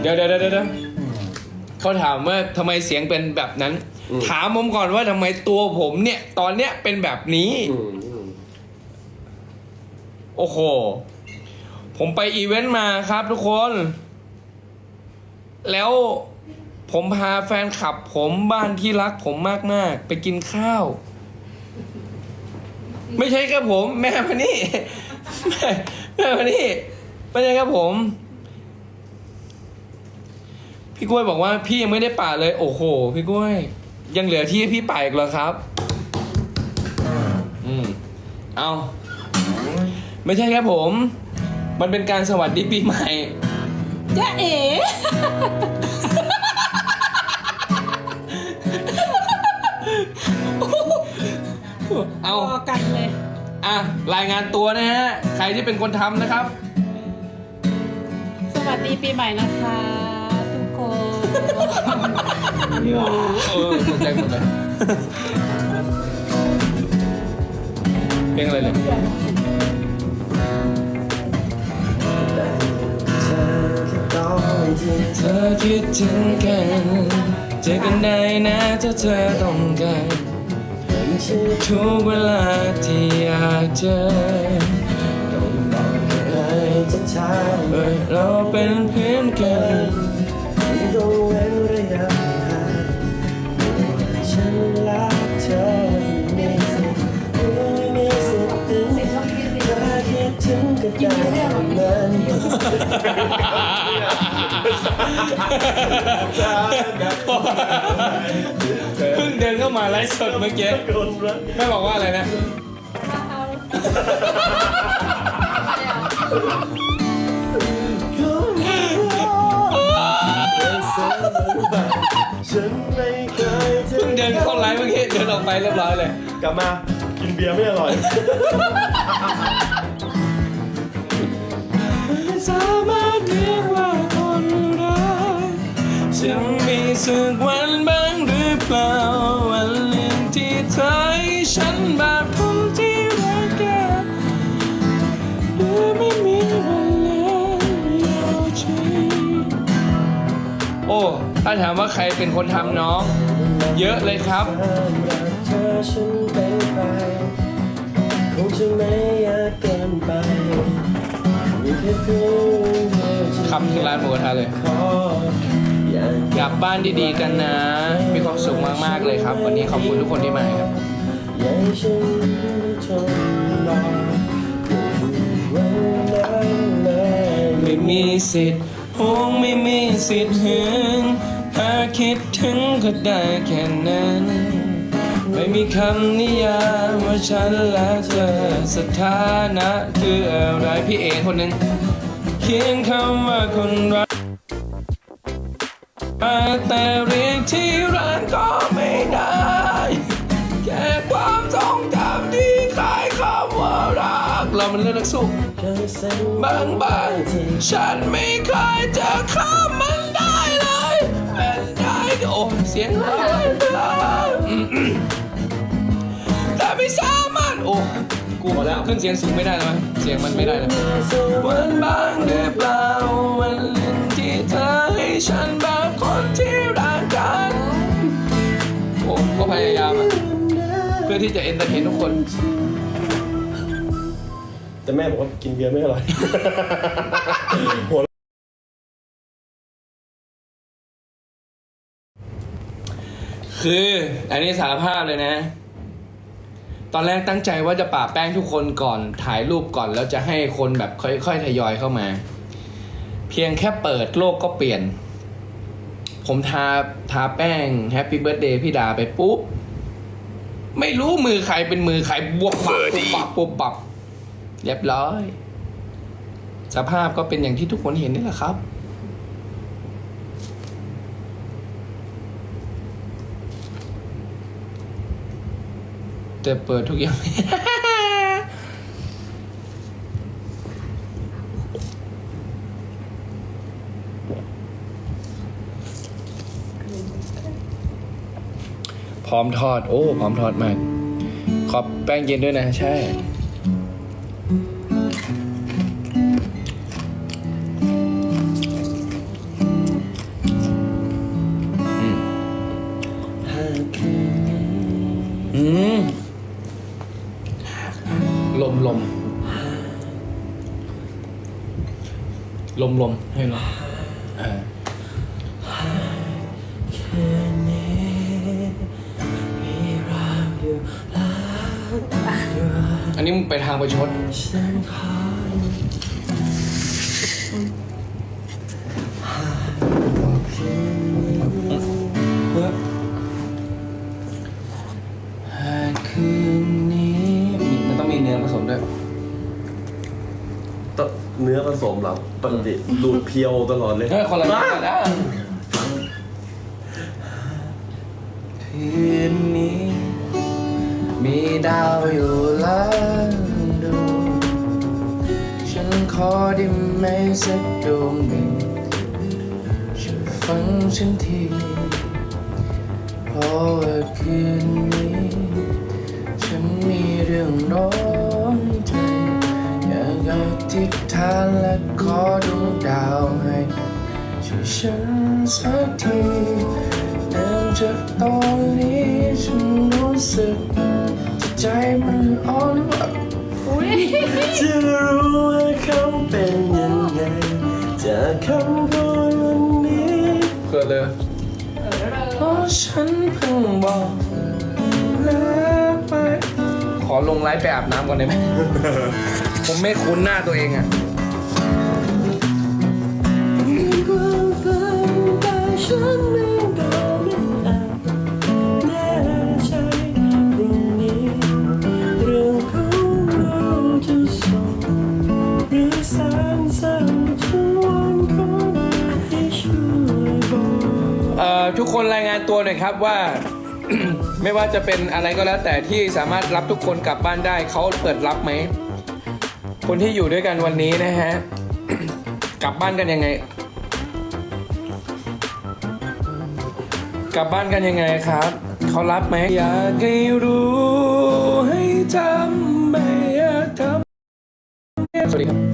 เดี๋ยวเดี๋ยวเดี๋ยวเดี๋ยวเขาถามว่าทำไมเสียงเป็นแบบนั้น ถามผมก่อนว่าทำไมตัวผมเนี่ย ตอนเนี้ยเป็นแบบนี้อืมอืมโอ้โห ผมไปอีเวนต์มาครับทุกคน แล้วผมพาแฟนคลับ ผมบ้านที่รักผมมาก ๆ ไปกินข้าว ไม่ใช่แค่ผม แม่มานี่แม่แม่มานี่ไม่ใช่แค่ผม พี่กล้วยบอกว่าพี่ยังไม่ได้ป่าเลย โอ้โห พี่กล้วย ยังเหลือที่ให้พี่ป่าอีกเหรอครับ อืม เอา ไม่ใช่แค่ผม มันเป็นการสวัสดีปีใหม่ จ้าเอ๋ เอา พอกันเลย อะ รายงานตัวนะฮะ ใครที่เป็นคนทำนะครับ สวัสดีปีใหม่นะคะทุกคน เออตกใจหมดเลยเพลงอะไรเนี่ยเธอคิดถึงกันเจอกันได้นะถ้าเธอต้องการทุกเวลาที่อยากเจอต้องบอกให้จะช้ายเราเป็นเพื่อนกัน ดถึงก็ได้เท่านั้นเพิ่งเดินเข้ามาไลฟ์สดเมื่อกี้แม่บอกว่าอะไรนะฉันไม่เคยเพิ่งเดินเข้าไลฟ์เมื่อกี้เดินออกไปเรียบร้อยเลย กลับมากินเบียร์ไม่อร่อย ถ้าถามว่าใครเป็นคนทำน้อง เยอะเลยครับเธอฉันเป็นใคงจะไม่ยากเกินไปมีแค่เพียงเธอที่คำที่ร้านหมูกระทะเลยกลับบ้านดีๆกันนะ มีความสุขมากๆเลยครับ วันนี้ขอบคุณทุกคนที่มาครับไม่มีสิทธิ์ ห่วงไม่มีสิทธิ์หึงถ้าคิดถึงก็ได้แค่นั้น ไม่มีคำนิยามว่าฉันและเธอสถานะคืออะไรพี่เอคนหนึ่งเขียนคำว่าคนรักแต่เรียกที่ร้านก็ไม่ได้ แค่ความทรงจำ เรามันเรื่องนักสู้บางบางฉันไม่เคยจะข้ามมันได้เลยเป็นได้โอ้เสียงหายแต่ไม่สามารถโอ้กูแล้วขึ้นเสียงสูงไม่ได้แล้วมั้ยเสียงมันไม่ได้แล้ววันบางหรือเปล่าวันหนึ่งที่เธอให้ฉันแบบคนที่รักกันโอ้ก็พยายามอะเพื่อที่จะเอนเตอร์เทนทุกคน แต่แม่บอกว่ากินเบียร์ไม่อร่อย หัวคืออันนี้สารภาพเลยนะ ตอนแรกตั้งใจว่าจะป่าแป้งทุกคนก่อนถ่ายรูปก่อน แล้วจะให้คนแบบค่อยๆทยอยเข้ามา เพียงแค่เปิดโลกก็เปลี่ยน ผมทาทาแป้งแฮปปี้เบิร์ดเดย์พี่ดาไปปุ๊บ ไม่รู้มือใครเป็นมือใครบวกปับปุ๊บปับปุ๊บปับ เรียบร้อย สภาพก็เป็นอย่างที่ทุกคนเห็นนี่แหละครับ แต่เปิดทุกอย่างพร้อมทอด โอ้ พร้อมทอดมาก ขอบแป้งเย็นด้วยนะ ใช่ อืมลมลมลมลมให้เมอ่าอันนี้มึงไปทางประชด นื้อผสมเหรอปกติดูดเพียวตลอดเลยเฮ้ยคนละเนื้อกันแล้วคืนนี้ มีดาวอยู่ล้านดวงฉันขอได้ไหมสักดวงหนึ่งช่วยฟังฉันทีเพราะว่าคืนนี้ ฉันมีเรื่องร้อนใจอยากอ ธิษฐานและขอดวงดาวให้ช่วยฉันสักทีเนื่องจากตอนนี้ฉันรู้สึกจิตใจมันอ่อนว่าอุ้ยจะรู้ว่าเขาเป็นยังไงจากคำพูดวันนี้เพื่อเลยเออเลยเพราะฉันเพิ่งบอกแล้วไปข อลงไลฟ์ไปอาบน้ำก่อนได้ไหม ผมไม่คุ้นหน้าตัวเองอะมีความฝันแต่ฉันไม่บอกไม่อาจแน่ใจพรุ่งนี้เรื่องของเราจะส่งหรือสารสั่งถึงวันของให้ช่วยบอกเอ่อทุกคนรายงานตัวหน่อยครับว่า ไม่ว่าจะเป็นอะไรก็แล้วแต่ที่สามารถรับทุกคนกลับบ้านได้เขาเปิดรับไหม คนที่อยู่ด้วยกันวันนี้นะฮะ กลับบ้านกันยังไง กลับบ้านกันยังไงครับ เขารับไหมอยากให้รู้ให้จำไม่อยากทำสวัสดีครับ